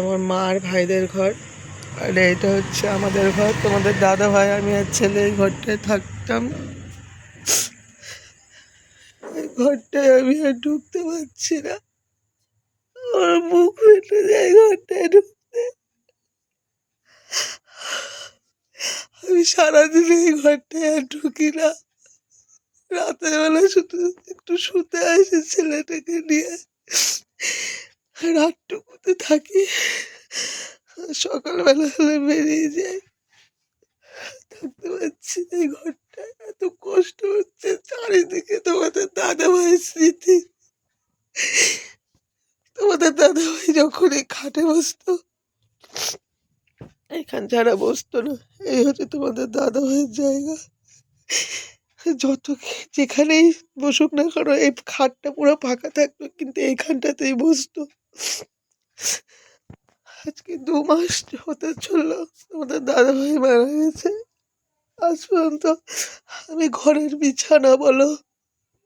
আমার মা আর ভাইদের ঘর। আর এটা হচ্ছে আমাদের ঘর। তোমাদের দাদা ভাই, আমি আর ছেলে এই ঘরটায় থাকতাম। এই ঘরটায় আমি আর ঢুকতে পারছি না। আমার মুখ ফেটে যায় ঘরটায় ঢুকতে। আমি সারাদিন এই ঘরটায় আর ঢুকি না। রাতের বেলা শুধু একটু শুতে আসি ছেলেটাকে নিয়ে। রাতটুকুতে থাকি। সকালবেলা হলে বেরিয়ে যাই। থাকতে পারছি না এই ঘরটায় এত কষ্ট হচ্ছে, চারিদিকে তোমাদের দাদা ভাইয়ের স্মৃতি। তোমাদের দাদা ভাই যখন এই খাটে বসতো, এখান ছাড়া বসতো না। এই হচ্ছে তোমাদের দাদা ভাইয়ের জায়গা। যত যেখানেই বসুক না কেন, এই খাটটা পুরো ফাঁকা থাকতো, কিন্তু এইখানটাতেই বসতো। আজকে দু মাস হতে চলল, আমাদের দাদা ভাই মারা গেছে। আজ পর্যন্ত আমি ঘরের বিছানা বলো,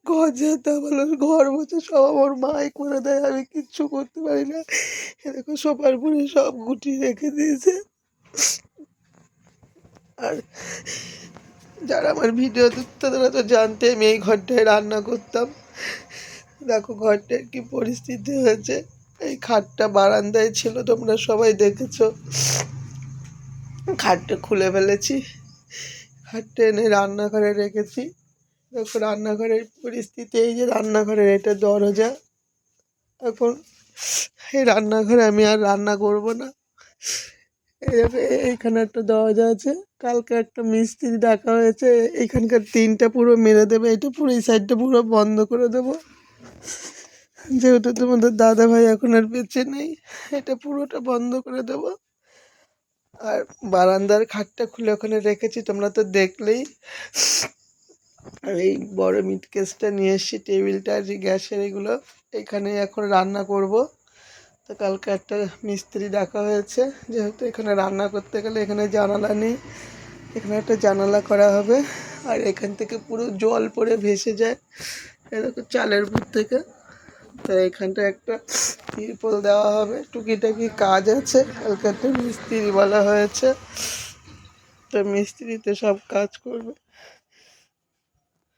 ঘর যেতে বলো, ঘর বসে সব আমার মাই করে দেয়, আমি কিচ্ছু করতে পারি না। এ দেখো, সোফার পরে সব গুটিয়ে রেখে দিয়েছে। আর যারা আমার ভিডিও দেখতো তারা তো জানতে আমি এই ঘরটায় রান্না করতাম। দেখো, ঘরটার কি পরিস্থিতি হয়েছে। এই খাটটা বারান্দায় ছিল, তোমরা সবাই দেখেছ। খাটটা খুলে ফেলেছি। খাটটা এনে রান্নাঘরে রেখেছি। দেখো রান্নাঘরের পরিস্থিতি এই যে, রান্নাঘরের এটা দরজা। এখন এই রান্নাঘরে আমি আর রান্না করব না। এইখানে একটা দরজা আছে। কালকে একটা মিস্ত্রি ডাকা হয়েছে। এইখানকার তিনটা পুরো মেরে দেবে। এটা পুরো এই সাইডটা পুরো বন্ধ করে দেবো। যেহেতু তোমাদের দাদা ভাই এখন আর বেঁচে নেই, এটা পুরোটা বন্ধ করে দেবো। আর বারান্দার খাটটা খুলে ওখানে রেখেছি, তোমরা তো দেখলেই। আর এই বড় মিট কেসটা নিয়ে এসেছি, টেবিলটা, আর যে গ্যাসের এগুলো। এখানে এখন রান্না করব। তো কালকে একটা মিস্ত্রি ডাকা হয়েছে, যেহেতু এখানে রান্না করতে গেলে এখানে জানালা নেই, এখানে একটা জানালা করা হবে। আর এখান থেকে পুরো জল পড়ে ভেসে যায়, এরকম চালের উপর থেকে। তো এখানটা একটা তিরপল দেওয়া হবে। টুকিটাকি কাজ আছে। কালকে একটা মিস্ত্রি বলা হয়েছে। তো মিস্ত্রিতে সব কাজ করবে।